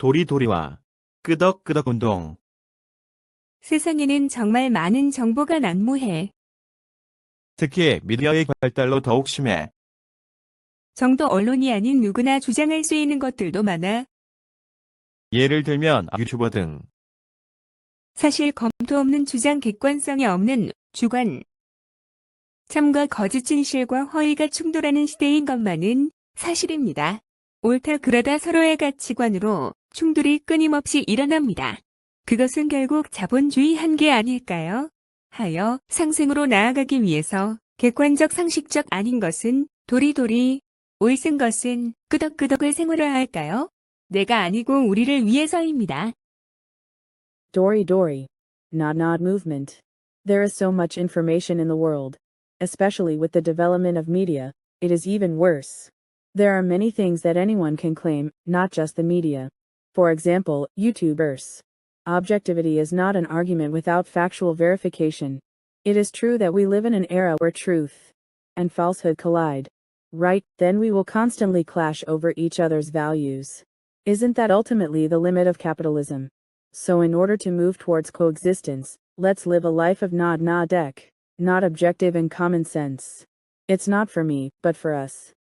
도리도리와 끄덕끄덕 운동. 세상에는 정말 많은 정보가 난무해. 특히 미디어의 발달로 더욱 심해. 정도 언론이 아닌 누구나 주장할 수 있는 것들도 많아. 예를 들면 유튜버 등. 사실 검토 없는 주장 객관성이 없는 주관. 참과 거짓 진실과 허위가 충돌하는 시대인 것만은 사실입니다. 옳다 그러다 서로의 가치관으로 충돌이 끊임없이 일어납니다. 그것은 결국 자본주의 한계 아닐까요? 하여 상생으로 나아가기 위해서 객관적 상식적 아닌 것은 도리도리, 옳은 것은 끄덕끄덕을 생활해야 할까요? 내가 아니고 우리를 위해서입니다. Dory Dory. Nod Nod movement. There is so much information in the world. Especially with the development of media, it is even worse. There are many things that anyone can claim, not just the media. For example, YouTubers. Objectivity is not an argument without factual verification. It is true that we live in an era where truth and falsehood collide. Right, then we will constantly clash over each other's values. Isn't that ultimately the limit of capitalism? So in order to move towards coexistence, let's live a life of nod nod deck, not objective and common sense. It's not for me, but for us.